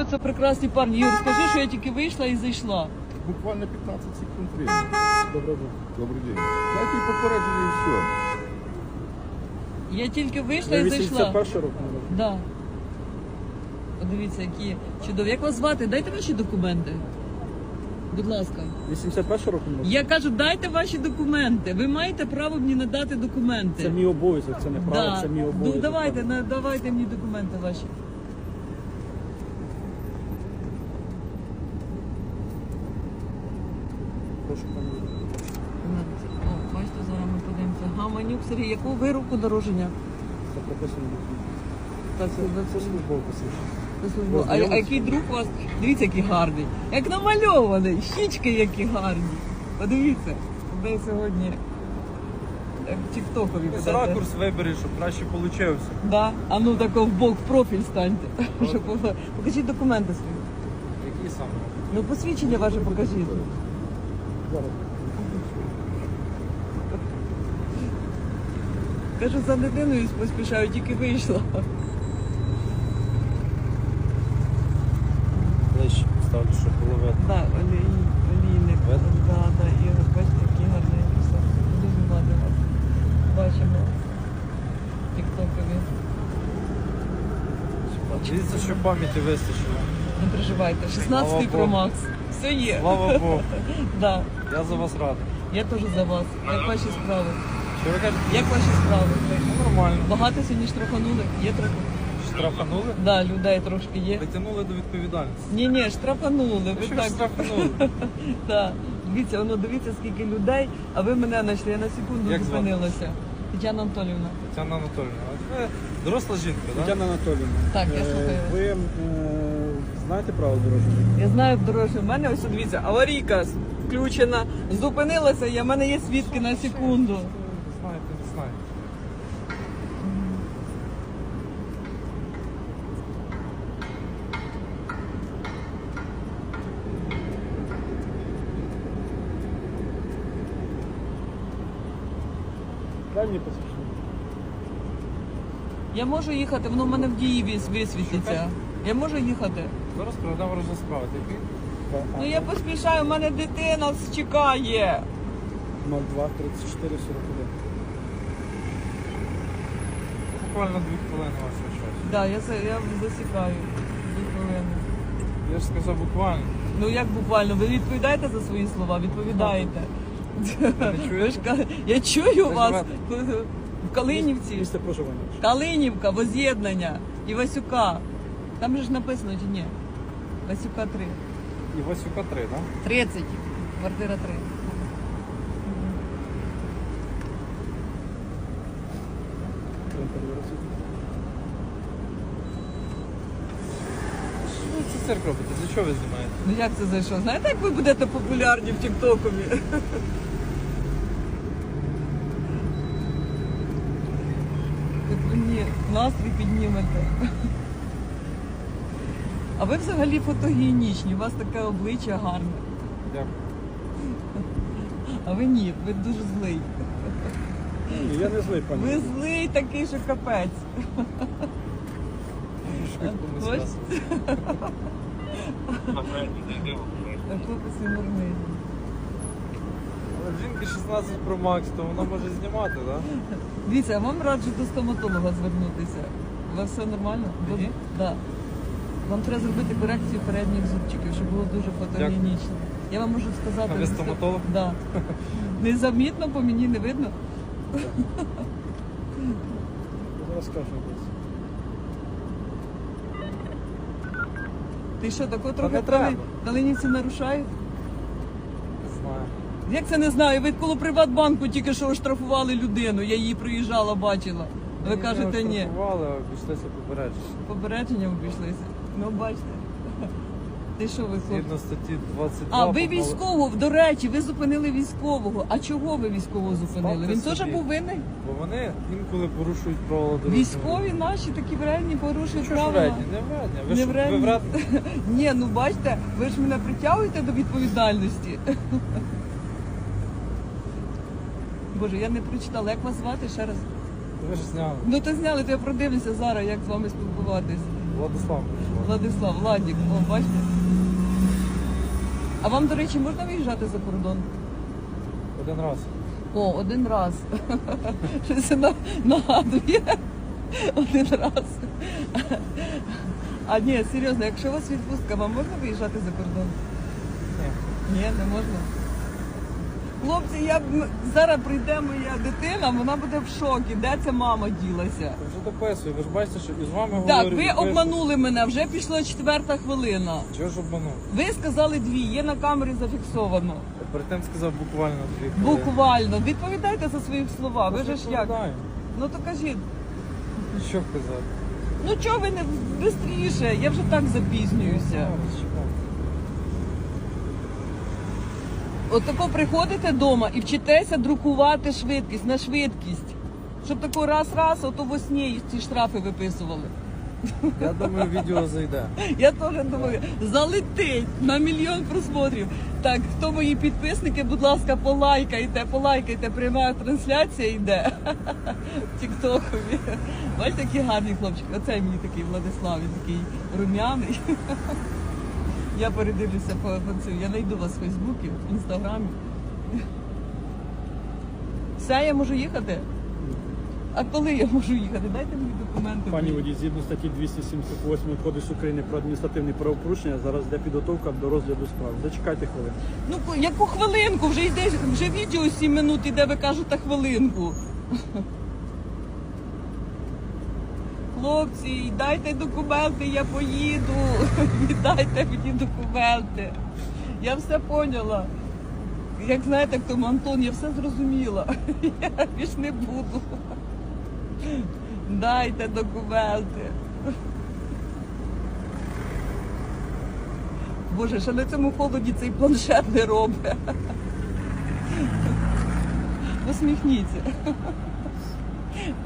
оце прекрасні парні. Юр, скажи, що я тільки вийшла і зайшла. Буквально 15 секунд времени. Добрый день. Добрый день. Дайте попередження і все. Я тільки вийшла Ви і зайшла. 81 року народу. Да. Подивіться, які чудові. Як вас звати? Дайте ваші документи. Будь ласка. 81 року народу. Я кажу, дайте ваші документи. Ви маєте право мені надати документи. Це мій обов'язок, це не право, да. це мій Ну обов'язок. давайте, на- давайте мені документи ваші. Прошу, пані. О, бачите, зараз ми подивимося. Гаманюк Сергій, яку ви року народження? Це прописано. Так, Це, це службове посвідчення. А, а який друг у вас? Дивіться, який гарний. Як намальований, щічки які гарні. Подивіться, де сьогодні в Тіктокові. З ракурс вибери, щоб краще вийшло. Да? А ну тако в бок, в профіль станьте. Щоб. Покажіть документи свої. Які саме? Ну посвідчення ваше покажіть. Кажу, за дитиною поспішаю, тільки вийшла. Ближче ставлю, щоб було видно. Да, олій, олійник. Видно? Да, да, Ігор, бачите, які гарні все. Дуже рада вас. Бачимо. Тіктокові. Дивіться, що пам'яті вистачило. Не переживайте. 16 Слава Pro Богу. Все є. Слава Богу. Да. Я за вас радий. Я теж за вас. Як ваші справи? Що ви кажете? Як ваші справи? Ну, нормально. Багато сьогодні штрафанули? Є трохи? Штрафанули? Да, людей трошки є. Притягнули до відповідальності. Ні, ні, штрафанули. Ну, Ви що так. штрафанули? Так. Дивіться, воно дивіться, скільки людей, а ви мене знайшли. Я на секунду Як звати? зупинилася. Тетяна Анатоліївна. Тетяна Анатольовна. а Ви доросла жінка, так? Тетяна Анатоліївна. Так, я е, слухаю вас. Ви е, знаєте право дорожнього? Я знаю дорожню. У мене ось дивіться, аварійка включена. Зупинилася, я в мене є свідки на секунду. Дай мені посвідчення. Я можу їхати, воно в мене в дії вис- висвітлиться. Я можу їхати. Зараз проведемо розгляд справи. Який? Ну я поспішаю, у мене дитина чекає. 02 34 41. Буквально дві хвилини вашого часу. Да, я, за- я засікаю. Дві хвилини. Я ж сказав буквально. Ну як буквально, ви відповідаєте за свої слова? Відповідаєте. Ви ж ка- Я чую вас в Калинівці. Місце проживання. Калинівка, воз'єднання і Васюка. Там же ж написано чи ні? Васюка 3. І Васюка 3, так? 30. Квартира 3. Що ви це цирк робите? Для чого ви знімаєте? Ну як це зайшло? Знаєте, як ви будете популярні в Тіктокові? Ви мені настрій піднімете. А ви взагалі фотогенічні, у вас таке обличчя гарне. Дякую. А ви ні, ви дуже злий. Ні, я не злий, пані. Ви злий такий, що капець. Ось. хлопець і. Жінки 16 Pro Max, то вона може знімати, так? Дивіться, я вам раджу до стоматолога звернутися. У вас все нормально? Мені? Да. Вам треба зробити корекцію передніх зубчиків, щоб було дуже фотогенічно. Я вам можу сказати. А ви стоматолог? Да. Незамітно по мені не видно. Зараз. десь. Ти що, тако Та трохи трави калинівці нарушають? Не знаю. Як це не знаю? Ви коло Приватбанку тільки що оштрафували людину. Я її приїжджала, бачила. Ви Мені кажете, не ні. оштрафували, а обійшлися попередження. Попередження обійшлися. Ну, бачите. Ти що ви? Згідно статті 22. А, ви попали- військового, до речі, ви зупинили військового. А чого ви військового зупинили? Він теж собі. був винний? Бо вони інколи порушують правила дорожнього руху. Військові наші такі вредні порушують Що ж правила. вредні? Не вредні. Ви Не ж ви вредні. вредні. Ні, ну бачите, ви ж мене притягуєте до відповідальності. Боже, я не прочитала, як вас звати ще раз. Ви ж зняли. Ну то зняли, то я продивлюся зараз, як з вами спілкуватись. Владислав. Владислав, Владік, о, бачите? А вам, до речі, можна виїжджати за кордон? Один раз. О, один раз. Щось це на- нагадує. Один раз. А ні, серйозно, якщо у вас відпустка, вам можна виїжджати за кордон? Ні. Ні, не можна. Хлопці, я б зараз прийде моя дитина, вона буде в шокі. Де ця мама ділася? Вже дописую, ви ж бачите, що і з вами Так, ви дописую. обманули мене, вже пішла четверта хвилина. Чого ж обманув? Ви сказали дві, є на камері зафіксовано. Перед тим сказав буквально дві хвилини. Буквально. Відповідайте за свої слова. Ви ж як? Ну то кажіть, Що казати? ну чого ви не швидше? Я вже так запізнююся. Чекай. От тако приходите вдома і вчитеся друкувати швидкість на швидкість. Щоб тако раз-раз, ото во сні ці штрафи виписували. Я думаю, відео зайде. Я теж думаю, залетить на мільйон просмотрів. Так, хто мої підписники, будь ласка, полайкайте, полайкайте, пряма трансляція йде. В Тіктокові. Бачите, який гарний хлопчик. Оце мені такий Владислав, він такий рум'яний. Я передивлюся по, по цю. Я знайду вас в Фейсбуці, в інстаграмі. Все, я можу їхати? А коли я можу їхати? Дайте мені документи. Пані водій, згідно статті 278 Кодексу України про адміністративні правопорушення, зараз йде підготовка до розгляду справ. Зачекайте хвилину. Ну, яку хвилинку? Вже йде вже відео 7 минут іде, ви кажете хвилинку. Хлопці, дайте документи, я поїду. Віддайте мені документи. Я все поняла. Як знаєте, як Антон, я все зрозуміла. Я більш не буду. Дайте документи. Боже, ще на цьому холоді цей планшет не робить. Посміхніться.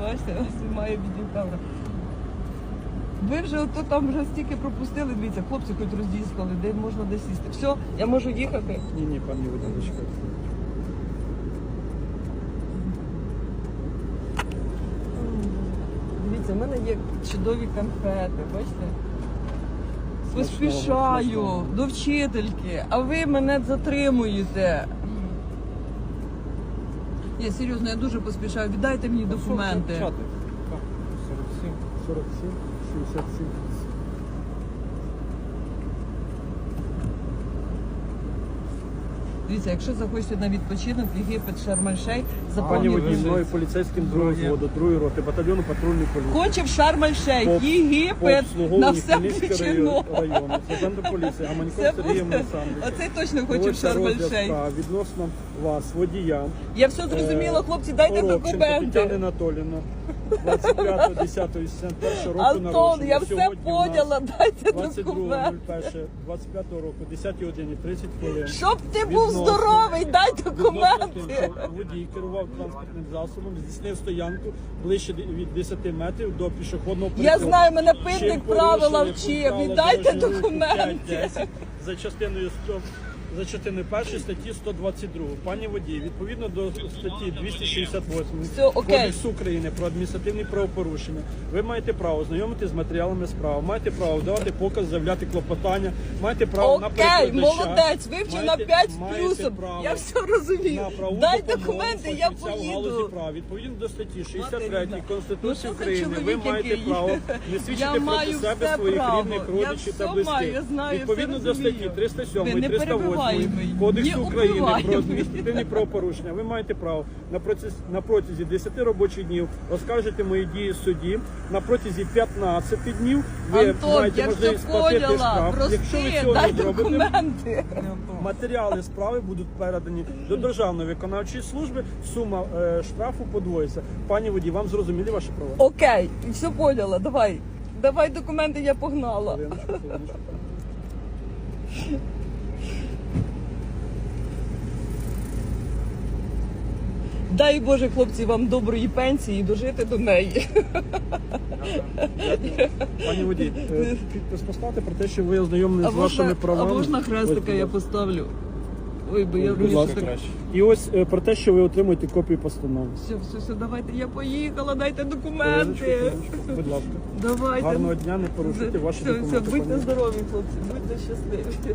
Бачите, ось знімає відеокамера. Ви вже ото там вже стільки пропустили, дивіться, хлопці хоч роздіскали, де можна де сісти. Все, я можу їхати. Ні, ні, пані водій. Дивіться, в мене є чудові конфети, бачите? Поспішаю смачного. до вчительки, а ви мене затримуєте. Ні, серйозно, я дуже поспішаю. Віддайте мені документи. Що ти? Так, 47. 47, Merci. Дивіться, якщо захочете на відпочинок, Єгипет, Шарм-Ель-Шейх, Пані заповнюйте. мною поліцейським Друге. взводу, другої роти, батальйону патрульної поліції. Хоче в Шарм-Ель-Шейх, Єгипет, на все включено. району, сержанту поліції, Гаманько Це Сергієм буде- Олександровичем. Оцей точно хоче в Шарм-Ель-Шейх. відносно вас, водія. Я все зрозуміла, хлопці, дайте документи. Анатоліївна, 25.10.81 року Антон, я все поняла, дайте 22.01, документи. 25 року, 10 годині, 30 хвилин. Щоб ти був здоровий, дай документи. Водій керував транспортним засобом, здійснив стоянку ближче від 10 метрів до пішохідного Я знаю, мене питник правила вчив. Віддайте документи. за частиною 100 за частиною першої статті 122. Пані водій, відповідно до статті 268 Все, окей. Кодексу України про адміністративні правопорушення, ви маєте право ознайомитися з матеріалами справи, маєте право давати показ, заявляти клопотання, маєте право на Окей, перекладача. молодець, вивчив на Маєте- 5 з маєте плюсом. право Я все розумію. на правову Дай допомогу документи, я фахівця в галузі поїду. права. Відповідно до статті 63 Материна. Ну, Конституції що за України, ви чоловік маєте який? право не Я свідчити маю проти себе все своїх право. рідних, Я родичів та все близьких. маю, я знаю, Відповідно все до статті розумію. 307 Ви не і 308 перебиваєте. Кодексу Не України про убиваєте. адміністративні правопорушення, ви маєте право на протязі, на протязі 10 робочих днів оскаржити мої дії в суді. На протязі 15 днів ви Антон, маєте я можливість сплатити поняла. штраф. Якщо ви Прости, цього дай не зробите, документи. Матеріали справи будуть передані до Державної виконавчої служби. Сума е, штрафу подвоїться. Пані водій, вам зрозуміли ваші права? Окей, все поняла, давай. Давай документи, я погнала. Хвилиночку, хвилиночку. Дай Боже, хлопці, вам доброї пенсії і дожити до неї. Пані водій, е, підпис поставте про те, що ви ознайомлені з вашими правами. а можна хрестика я поставлю? Ой, бо я Будь так-. І ось е, про те, що ви отримуєте копію постанови. Все, все, все, давайте, я поїхала, дайте документи. Будь ласка. Давайте. Гарного дня, не порушуйте ваші все, документи. Все, будьте здорові, хлопці, будьте щасливі.